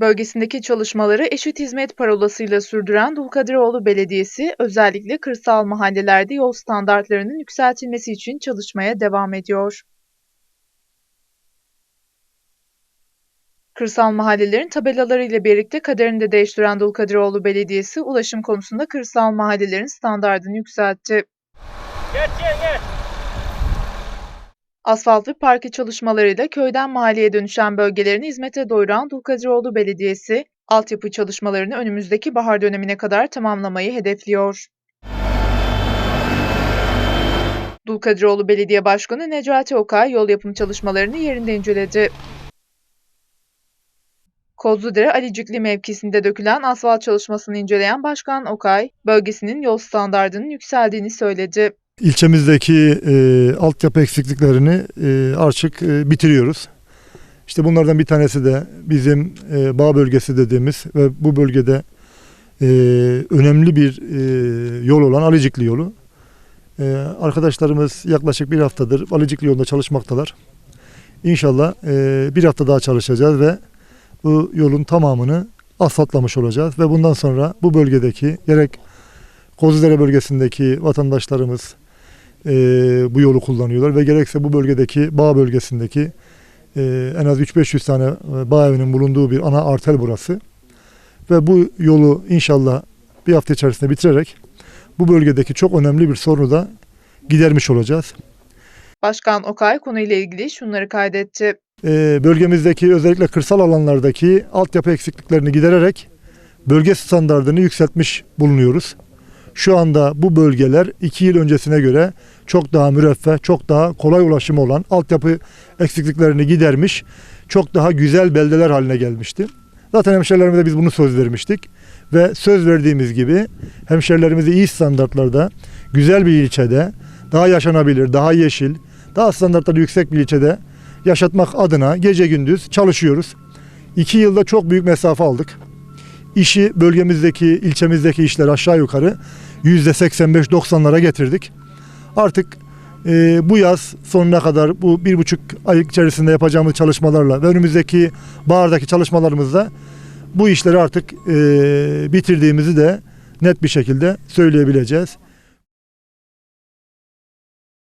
Bölgesindeki çalışmaları eşit hizmet parolasıyla sürdüren Dulkadiroğlu Belediyesi özellikle kırsal mahallelerde yol standartlarının yükseltilmesi için çalışmaya devam ediyor. Kırsal mahallelerin tabelaları ile birlikte kaderini de değiştiren Dulkadiroğlu Belediyesi ulaşım konusunda kırsal mahallelerin standartını yükseltti. Geç geç geç. Asfalt ve parke çalışmalarıyla köyden mahalleye dönüşen bölgelerini hizmete doyuran Dulkadiroğlu Belediyesi, altyapı çalışmalarını önümüzdeki bahar dönemine kadar tamamlamayı hedefliyor. Dulkadiroğlu Belediye Başkanı Necati Okay yol yapım çalışmalarını yerinde inceledi. Kozludere Alicikli mevkisinde dökülen asfalt çalışmasını inceleyen Başkan Okay, bölgesinin yol standardının yükseldiğini söyledi. İlçemizdeki e, altyapı eksikliklerini e, artık e, bitiriyoruz. İşte bunlardan bir tanesi de bizim e, bağ bölgesi dediğimiz ve bu bölgede e, önemli bir e, yol olan Alicikli yolu. E, arkadaşlarımız yaklaşık bir haftadır Alicikli yolunda çalışmaktalar. İnşallah e, bir hafta daha çalışacağız ve bu yolun tamamını asfaltlamış olacağız ve bundan sonra bu bölgedeki gerek Kozludere bölgesindeki vatandaşlarımız e, bu yolu kullanıyorlar ve gerekse bu bölgedeki bağ bölgesindeki e, en az 3-500 tane e, bağ evinin bulunduğu bir ana arter burası. Ve bu yolu inşallah bir hafta içerisinde bitirerek bu bölgedeki çok önemli bir sorunu da gidermiş olacağız. Başkan Okay konuyla ilgili şunları kaydetti. E, bölgemizdeki özellikle kırsal alanlardaki altyapı eksikliklerini gidererek bölge standartını yükseltmiş bulunuyoruz. Şu anda bu bölgeler iki yıl öncesine göre çok daha müreffeh, çok daha kolay ulaşımı olan altyapı eksikliklerini gidermiş, çok daha güzel beldeler haline gelmişti. Zaten hemşerilerimize biz bunu söz vermiştik ve söz verdiğimiz gibi hemşerilerimizi iyi standartlarda, güzel bir ilçede, daha yaşanabilir, daha yeşil, daha standartları yüksek bir ilçede yaşatmak adına gece gündüz çalışıyoruz. İki yılda çok büyük mesafe aldık. İşi bölgemizdeki, ilçemizdeki işler aşağı yukarı yüzde 85-90'lara getirdik. Artık e, bu yaz sonuna kadar bu bir buçuk ay içerisinde yapacağımız çalışmalarla ve önümüzdeki bahardaki çalışmalarımızda bu işleri artık e, bitirdiğimizi de net bir şekilde söyleyebileceğiz.